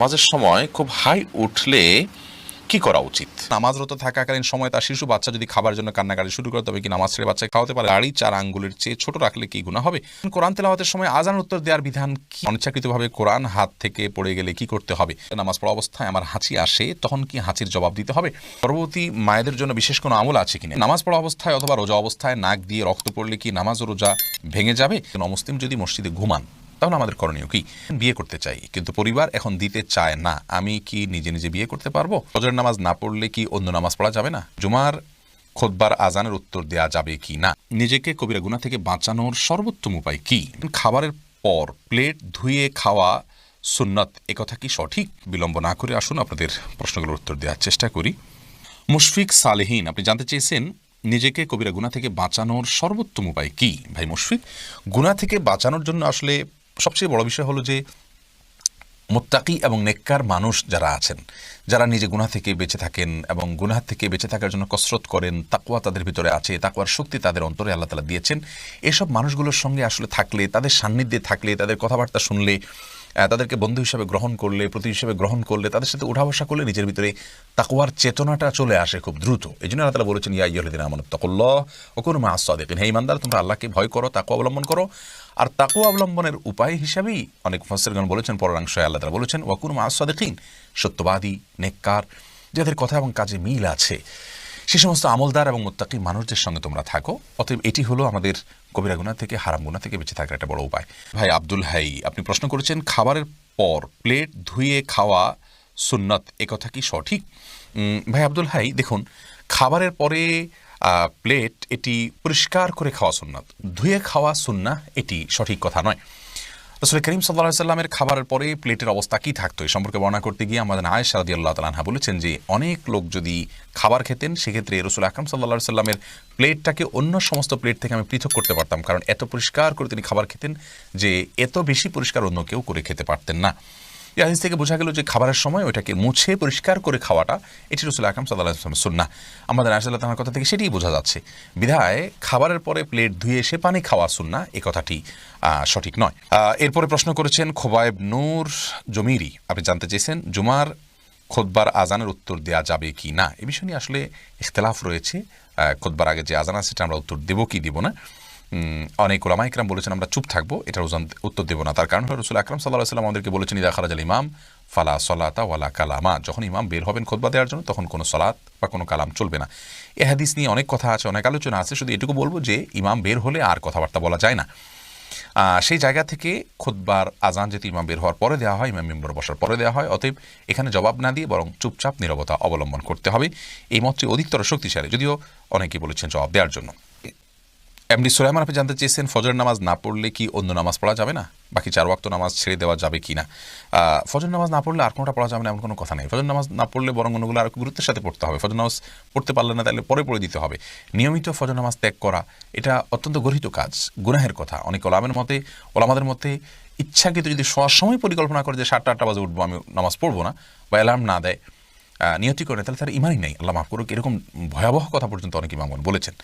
নামাজের সময় খুব হাই উঠলে কি করা উচিত? নামাজরত থাকাকালীন সময় তার শিশু বাচ্চা যদি খাবার জন্য কান্নাকাটি শুরু করে, তবে কি নামাজ ছেড়ে বাচ্চাকে খাওয়াতে পারে? দাড়ি, চার আঙ্গুলের চেয়ে ছোট রাখলে কি গুণা হবে? কোরআন তেলাওয়াতের সময় আজান উত্তর দেওয়ার বিধান কি? অনিচ্ছাকৃতভাবে কোরআন হাত থেকে পড়ে গেলে কি করতে হবে? নামাজ পড়া অবস্থায় আমার হাঁচি আসে, তখন কি হাঁচির জবাব দিতে হবে? পরবর্তী মায়েদের জন্য বিশেষ কোনো আমল আছে কিনা নামাজ পড়া অবস্থায় অথবা রোজা অবস্থায় নাক দিয়ে রক্ত পড়লে কি নামাজ রোজা ভেঙে যাবে? অমুসলিম যদি মসজিদে ঘুমান তাহলে আমাদের করণীয় কি? বিয়ে করতে চাই, কিন্তু পরিবার এখন দিতে চায় না। আমি কি নিজে নিজে বিয়ে করতে পারব? ফজরের নামাজ না পড়লে কি অন্য নামাজ পড়া যাবে না? জুমার খোদবার আজানের উত্তর দেয়া যাবে কি না? নিজেকে কবিরা গুণা থেকে বাঁচানোর সর্বোত্তম উপায় কি? খাবারের পর প্লেট ধুয়ে খাওয়া সুন্নত একথা কি সঠিক? বিলম্ব না করে আসুন, আপনাদের প্রশ্নগুলোর উত্তর দেওয়ার চেষ্টা করি। মুশফিক সালেহীন, আপনি জানতে চেয়েছেন নিজেকে কবিরা গুণা থেকে বাঁচানোর সর্বোত্তম উপায় কি? ভাই মুশফিক গুণা থেকে বাঁচানোর জন্য আসলে সবচেয়ে বড় বিষয় হলো যে, মোত্তাকি এবং নেককার মানুষ যারা আছেন, যারা নিজে গুনা থেকে বেঁচে থাকেন এবং গুনাহ থেকে বেঁচে থাকার জন্য কসরত করেন তাকুয়া তাদের ভিতরে আছে তাকুয়ার শক্তি তাদের অন্তরে আল্লাহ তালা দিয়েছেন, এসব মানুষগুলোর সঙ্গে আসলে থাকলে, তাদের সান্নিধ্যে থাকলে, তাদের কথাবার্তা শুনলে তাদেরকে বন্ধু হিসাবে গ্রহণ করলে, প্রতি হিসাবে গ্রহণ করলে, তাদের সাথে উঠা বসা করলে নিজের ভিতরে তাকুয়ার চেতনাটা চলে আসে খুব দ্রুত। এই জন্য আল্লাহ বলেছেন, ইয়া ইয়দিন আমানত তকল্লাহ ওকুর মা আসাদিন হে ইমানদার, তোমরা আল্লাহকে ভয় করো তাকুয়া অবলম্বন করো। আর তাকুয়া অবলম্বনের উপায় হিসাবেই অনেক ফসরগণ বলেছেন পরাংশে আল্লাহ তালা বলেছেন ওয়াকুর মা আসাদিন সত্যবাদী, নেককার, যাদের কথা এবং কাজে মিল আছে। সে সমস্ত আমলদার এবং মোত্তাকি মানুষদের সঙ্গে তোমরা থাকো। অতএব এটি হলো আমাদের কবিরা গুণা থেকে, হারাম গুণা থেকে বেঁচে থাকার একটা বড় উপায়। ভাই আব্দুল হাই, আপনি প্রশ্ন করেছেন, খাবারের পর প্লেট ধুয়ে খাওয়া সুন্নত একথা কি সঠিক? ভাই আব্দুল হাই, দেখুন, খাবারের পরে প্লেট এটি পরিষ্কার করে খাওয়া সুন্নত। ধুয়ে খাওয়া সুন্না এটি সঠিক কথা নয়। রসুল করিম সাল্লাহ সাল্লামের খাবারের পরে প্লেটের অবস্থা কী থাকতো? এই সম্পর্কে বর্ণনা করতে গিয়ে আমাদের আয়েশা রাদি আল্লাহ তালাহা বলেছেন যে, অনেক লোক যদি খাবার খেতেন, সেক্ষেত্রে রসুল আকরম সাল্লাহ সাল্লামের প্লেটটাকে অন্য সমস্ত প্লেট থেকে আমি পৃথক করতে পারতাম। কারণ এত পরিষ্কার করে তিনি খাবার খেতেন যে, এত বেশি পরিষ্কার অন্য কেউ করে খেতে পারতেন না। এই থেকে বোঝা গেল যে খাবারের সময় ওইটাকে মুছে পরিষ্কার করে খাওয়াটা, এটি রসুল আকরম সাল্লাহ আসলামের সুন্না আমাদের আয়সাল্লাহ তাহার কথা থেকে সেটিই বোঝা যাচ্ছে। বিধায় খাবারের পরে প্লেট ধুয়ে সে পানি খাওয়া সুন্না এ কথাটি সঠিক নয়। এরপরে প্রশ্ন করেছেন খোবায়েব নূর জমিরি, আপনি জানতে চেয়েছেন জুমার খোদবার আজানের উত্তর দেওয়া যাবে কি না? এ বিষয় নিয়ে আসলে ইখতলাফ রয়েছে। খোদবার আগে যে আজান আছে সেটা আমরা উত্তর দেবো কি দিব না। অনেক ওলামা ইকরাম বলেছেন, আমরা চুপ থাকব, এটার ওজন উত্তর দেবো না। তার কারণ হলো রসুল আকরাম সাল্লাহ সাল্লাম আমাদেরকে বলেছেন, ইদা খারাজ আল ইমাম, ফালা সলাতা ওয়ালা কালামা। যখন ইমাম বের হবেন খোদবা দেওয়ার জন্য, তখন কোনো সলাত বা কোনো কালাম চলবে না। এ হাদিস নিয়ে অনেক কথা আছে, অনেক আলোচনা আছে, শুধু এটুকু বলব যে ইমাম বের হলে আর কথাবার্তা বলা যায় না। সেই জায়গা থেকে খুদ্বার আজান যেহেতু ইমাম বের হওয়ার পরে দেওয়া হয়, ইমাম মেম্বর বসার পরে দেওয়া হয়, অতএব এখানে জবাব না দিয়ে বরং চুপচাপ, নীরবতা অবলম্বন করতে হবে। এই মতটি অধিকতর শক্তিশালী, যদিও অনেকে বলেছেন জবাব দেওয়ার জন্য। এমডি সুলাইমান আপনি জানতে চেয়েছেন ফজর নামাজ না পড়লে কি অন্য নামাজ পড়া যাবে না? বাকি চার ওয়াক্ত নামাজ ছেড়ে দেওয়া যাবে কি না? ফজর নামাজ না পড়লে আর কোনোটা পড়া যাবে না এমন কোনো কথা নেই। ফজর নামাজ না পড়লে বরং অন্যগুলো আর গুরুত্বের সাথে পড়তে হবে। ফজর নামাজ পড়তে পারলে না, তাহলে পরে পড়ে দিতে হবে। নিয়মিত ফজর নামাজ ত্যাগ করা, এটা অত্যন্ত গর্হিত কাজ, গুনাহের কথা। অনেক ওলামের মতে, ওলামাদের মতে ইচ্ছাকৃত যদি শোয়ার সময় পরিকল্পনা করে যে সাতটা আটটা বাজে উঠবো, আমি নামাজ পড়ব না, বা অ্যালার্ম না দেয় নিয়তি করে, তাহলে তার ইমানই নেই। আল্লাহ মাফ করুক, এরকম ভয়াবহ কথা পর্যন্ত অনেক ইমামগণ বলেছেন।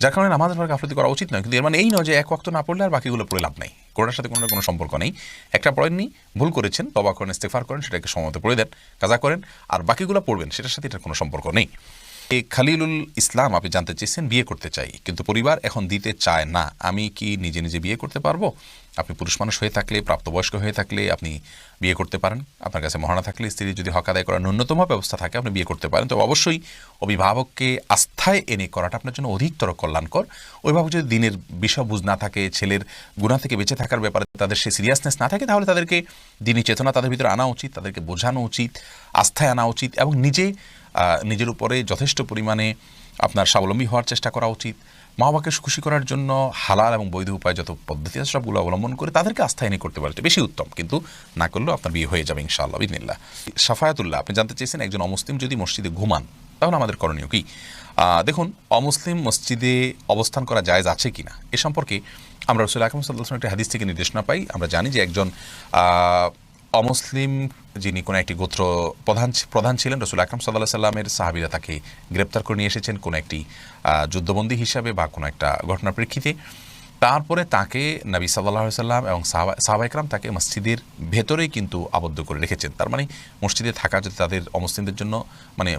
যার কারণে নামাজের পর গাফলতি করা উচিত নয়। কিন্তু এর মানে এই নয় যে এক ওয়াক্ত না পড়লে আর বাকিগুলো পড়ে লাভ নেই। কোনোটার সাথে কোনো কোনো সম্পর্ক নেই। একটা পড়েননি, ভুল করেছেন, তবা করেন ইস্তেফার করেন, সেটাকে সময়মতো পড়ে দেন, কাজা করেন, আর বাকিগুলো পড়বেন, সেটার সাথে এটার কোনো সম্পর্ক নেই। খালিলুল ইসলাম, আপনি জানতে চেয়েছেন, বিয়ে করতে চাই। কিন্তু পরিবার এখন দিতে চায় না। আমি কি নিজে নিজে বিয়ে করতে পারব? আপনি পুরুষ মানুষ হয়ে থাকলে, প্রাপ্তবয়স্ক হয়ে থাকলে আপনি বিয়ে করতে পারেন। আপনার কাছে মহানা থাকলে স্ত্রী যদি হক আদায় করার ন্যূনতম ব্যবস্থা থাকে, আপনি বিয়ে করতে পারেন। তবে অবশ্যই অভিভাবককে আস্থায় এনে করাটা আপনার জন্য অধিকতর কল্যাণকর। অভিভাবক যদি দিনের বিষয় বুঝ না থাকে, ছেলের গুণা থেকে বেঁচে থাকার ব্যাপারে তাদের সে সিরিয়াসনেস না থাকে, তাহলে তাদেরকে দিনী চেতনা তাদের ভিতরে আনা উচিত, তাদেরকে বোঝানো উচিত, আস্থায় আনা উচিত এবং নিজে নিজের উপরে যথেষ্ট পরিমাণে আপনার স্বাবলম্বী হওয়ার চেষ্টা করা উচিত। মা বাবাকে খুশি করার জন্য হালাল এবং বৈধ উপায় যত পদ্ধতি আছে সবগুলো অবলম্বন করে তাদেরকে আস্থা এনে করতে পারে বেশি উত্তম, কিন্তু না করলেও আপনার বিয়ে হয়ে যাবে ইনশাআল্লাহ বিদিনিল্লাহ সাফায়াতুল্লাহ আপনি জানতে চেয়েছেন একজন অমুসলিম যদি মসজিদে ঘুমান, তাহলে আমাদের করণীয় কি? দেখুন, অমুসলিম মসজিদে অবস্থান করা জায়েজ আছে কি না এ সম্পর্কে আমরা রসুল আকরম সাল্লাহ একটি হাদিস থেকে নির্দেশনা পাই। আমরা জানি যে একজন অমুসলিম যিনি কোনো একটি গোত্র প্রধান প্রধান ছিলেন, রসুল আকরম সাল্লাহ সাল্লামের সাহাবিরা তাকে গ্রেপ্তার করে নিয়ে এসেছেন কোনো একটি যুদ্ধবন্দী হিসাবে বা কোনো একটা ঘটনার প্রেক্ষিতে। তারপরে তাকে নবী সাল্লাহ সাল্লাম এবং সাহাবা ইকরাম তাকে মসজিদের ভেতরেই কিন্তু আবদ্ধ করে রেখেছেন। তার মানে মসজিদে থাকা যদি তাদের অমুসলিমদের জন্য মানে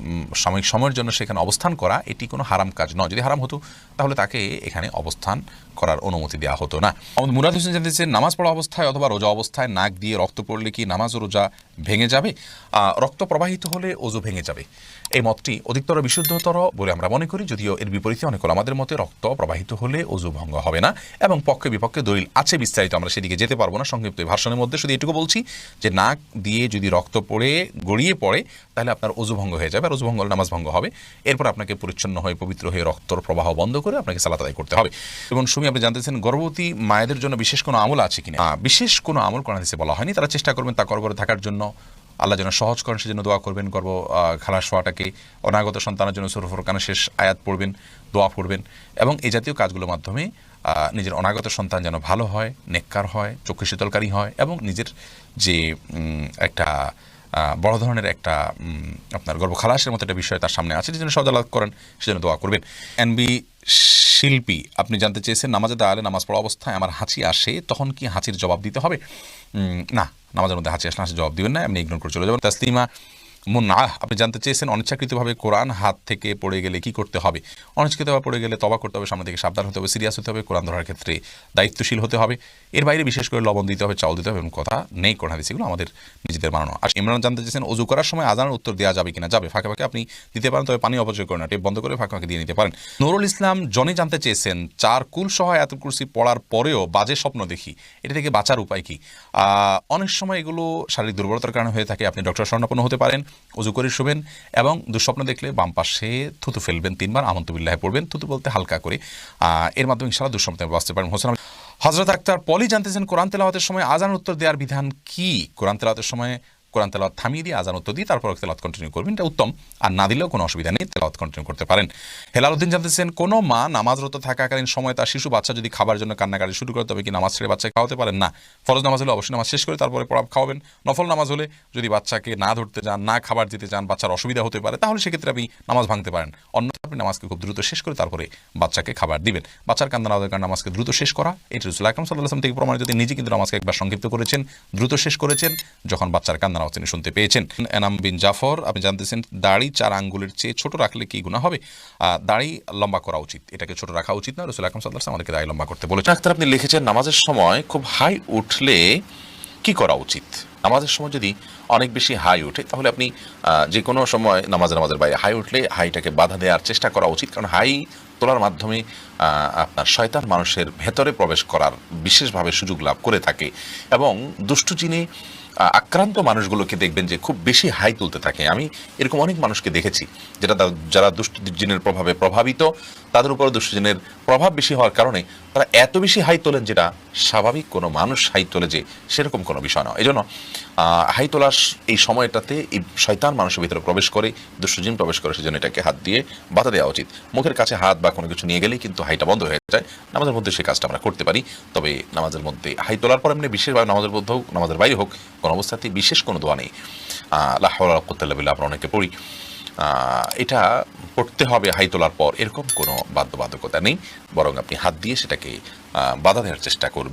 সাময়িক সময়ের জন্য সেখানে অবস্থান করা, এটি কোনো হারাম কাজ নয়। যদি হারাম হতো, তাহলে তাকে এখানে অবস্থান করার অনুমতি দেওয়া হতো না। আমাদের মুরাদ হোসেন জানতেছেন নামাজ পড়া অবস্থায় অথবা রোজা অবস্থায় নাক দিয়ে রক্ত পড়লে কি নামাজ রোজা ভেঙে যাবে রক্ত প্রবাহিত হলে ওজু ভেঙে যাবে। এই মতটি অধিকতর বিশুদ্ধতর বলে আমরা মনে করি, যদিও এর বিপরীতে অনেক আমাদের মতে রক্ত প্রবাহিত হলে ওজু ভঙ্গ হবে না এবং পক্ষে বিপক্ষে দলিল আছে বিস্তারিত, আমরা সেদিকে যেতে পারব না। সংক্ষিপ্ত ভাষণের মধ্যে শুধু এটুকু বলছি যে নাক দিয়ে যদি রক্ত পড়ে, গড়িয়ে পড়ে, তাহলে আপনার ওজু ভঙ্গ হয়ে যাবে আর ওজু ভঙ্গ নামাজ ভঙ্গ হবে। এরপর আপনাকে পরিচ্ছন্ন হয়ে, পবিত্র হয়ে রক্তর প্রবাহ বন্ধ করে আপনাকে সালাত আদায় করতে হবে। এবং সুমি, আপনি জানতেছেন গর্ভবতী মায়েদের জন্য বিশেষ কোনো আমল আছে কিনা? বিশেষ কোনো আমল হাদিসে বলা হয়নি। তারা চেষ্টা করবেন তা কর করে থাকার জন্য আল্লাহ যেন সহজ করেন, সেজন্য দোয়া করবেন, গর্ব খালাস হওয়াটাকে অনাগত সন্তানের জন্য সুরফর কানে শেষ আয়াত পড়বেন, দোয়া পড়বেন এবং এই জাতীয় কাজগুলোর মাধ্যমে নিজের অনাগত সন্তান যেন ভালো হয়, নেককার হয়, চক্ষু শীতলকারী হয় এবং নিজের যে একটা বড় ধরনের একটা আপনার গর্ব খালাসের মতো একটা বিষয় তার সামনে আছে যেন সদালাত করেন, সেজন্য দোয়া করবেন। এনবি শিল্পী, আপনি জানতে চেয়েছেন নামাজে দাঁড়ালে নামাজ পড়া অবস্থায় আমার হাঁচি আসে, তখন কি হাঁচির জবাব দিতে হবে? না, নামাজের মধ্যে হাঁচি আসলে হাঁচি জবাব দিবেন না, এমনি ইগনোর করে চলে যাবেন। তাসলিমা মুন্না আপনি জানতে চেয়েছেন, অনিচ্ছাকৃতভাবে কোরআন হাত থেকে পড়ে গেলে কি করতে হবে? অনিচ্ছাকৃতভাবে পড়ে গেলে তবা করতে হবে সামনে থেকে সাবধান হতে হবে, সিরিয়াস হতে হবে, কোরআন ধরার ক্ষেত্রে দায়িত্বশীল হতে হবে। এর বাইরে বিশেষ করে লবণ দিতে হবে, চাউল দিতে হবে এবং কথা নেই, কোরআন, হাদিস এগুলো আমাদের নিজেদের বানানো। আর ইমরান জানতে চেয়েছেন, অজু করার সময় আজানের উত্তর দেওয়া যাবে কিনা? যাবে, ফাঁকে ফাঁকে আপনি দিতে পারেন, তবে পানি অপচয় করেন না, টেপ বন্ধ করে ফাঁকে ফাঁকে দিয়ে নিতে পারেন। নুরুল ইসলাম, জনি জানতে চেয়েছেন চার কুল সহ এত কুরসি পড়ার পরেও বাজে স্বপ্ন দেখি, এটা থেকে বাঁচার উপায় কি? অনেক সময় এগুলো শারীরিক দুর্বলতার কারণে হয়ে থাকে, আপনি ডক্টর স্বর্ণাপন্ন হতে পারেন অজু করে শোবেন এবং দুঃস্বপ্ন দেখলে বাম পাশে থুতু ফেলবেন তিনবার আমন্তবিল্লাহে পড়বেন, থুতু বলতে হালকা করে। এর মাধ্যমে সারা দুঃস্বপ্ন বাঁচতে পারবেন। হোসেন হজরত আক্তার পলি জানতেছেন কোরআন তেলাওয়াতের সময় আজান উত্তর দেওয়ার বিধান কি? কোরআন তেলাওয়াতের সময় কোরআন তেলাওয়াত থামিয়ে দিয়ে আজান উত্তর দিয়ে তারপর তেলাওয়াত কন্টিনিউ করবেন। এটা উত্তম। আর না দিলেও কোনো অসুবিধা নেই, তেলাওয়াত কন্টিনিউ করতে পারেন। হেলালুদ্দিন জানতেছেন, কোনো মা নামাজরত থাকাকালীন সময় তার শিশু বাচ্চা যদি খাবার জন্য কান্নাকাটি শুরু করে, তবে কি নামাজ ছেড়ে বাচ্চা খাওয়াতে পারেন? না। ফরজ নামাজ হলে অবশ্যই নামাজ শেষ করে তারপরে পড়া খাওয়াবেন। নফল নামাজ হলে যদি বাচ্চাকে না ধরতে যান, না খাবার দিতে চান বাচ্চার অসুবিধা হতে পারে, তাহলে সেক্ষেত্রে আপনি নামাজ ভাঙতে পারেন। অন্যথা আপনি নামাজকে খুব দ্রুত শেষ করে তারপরে বাচ্চাকে খাবার দিবেন। বাচ্চার কান্না না কারণে নামাজকে দ্রুত শেষ করা, এটি রসুল আকরম সাল্লাহ আসলাম থেকে প্রমাণিত। নিজে কিন্তু নামাজকে একবার সংক্ষিপ্ত করেছেন, দ্রুত শেষ করেছেন। যখন বাচ্চার কান্না আওয়াজ তিনি শুনতে পেয়েছেন। এনাম বিন জাফর, আপনি জানতেছেন দাড়ি চার আঙ্গুলের চেয়ে ছোট রাখলে কি গুণা হবে? দাড়ি লম্বা করা উচিত। এটাকে ছোট রাখা উচিত না। রসুল আকরম সাল্লাহ আমাদেরকে দাড়ি লম্বা করতে বলেছেন। ডাক্তার, আপনি লিখেছেন নামাজের সময় খুব হাই উঠলে কি করা উচিত? নামাজের সময় যদি অনেক বেশি হাই ওঠে তাহলে আপনি যে কোনো সময় নামাজ নামাজের বাইরে হাই উঠলে হাইটাকে বাধা দেওয়ার চেষ্টা করা উচিত। কারণ হাই তোলার মাধ্যমে আপনার শয়তান মানুষের ভেতরে প্রবেশ করার বিশেষভাবে সুযোগ লাভ করে থাকে। এবং দুষ্টু চিনে আক্রান্ত মানুষগুলোকে দেখবেন যে খুব বেশি হাই তুলতে থাকে। আমি এরকম অনেক মানুষকে দেখেছি, যেটা যারা দুষ্ট জিনের প্রভাবে প্রভাবিত, তাদের উপর দুষ্ট জিনের প্রভাব বেশি হওয়ার কারণে তারা এত বেশি হাই তোলেন যেটা স্বাভাবিক কোনো মানুষ হাই তোলে যে সেরকম কোনো বিষয় নয়। এই জন্য হাই তোলার এই সময়টাতে এই শয়তান মানুষের ভিতরে প্রবেশ করে, দুষ্টজিন প্রবেশ করে সেজন্য এটাকে হাত দিয়ে বাধা দেওয়া উচিত। মুখের কাছে হাত বা কোনো কিছু নিয়ে গেলেই কিন্তু হাইটা বন্ধ হয়ে যায়। নামাজের মধ্যে সেই কাজটা আমরা করতে পারি, তবে নামাজের মধ্যে হাই তোলার পর এমনি বিশেষভাবে নামাজের মধ্যে হোক নামাজের বাইরে হোক কোনো অবস্থাতেই বিশেষ কোনো দোয়া নেই। আল্লাহ বিল্লাহ আমরা অনেকে পড়ি। এটা পড়তে হবে হাই তোলার পর। এরকম কোনো বাধ্যবাধকতা নেই। বরং আপনি হাত দিয়ে সেটাকে বাধা দেওয়ার চেষ্টা করবেন।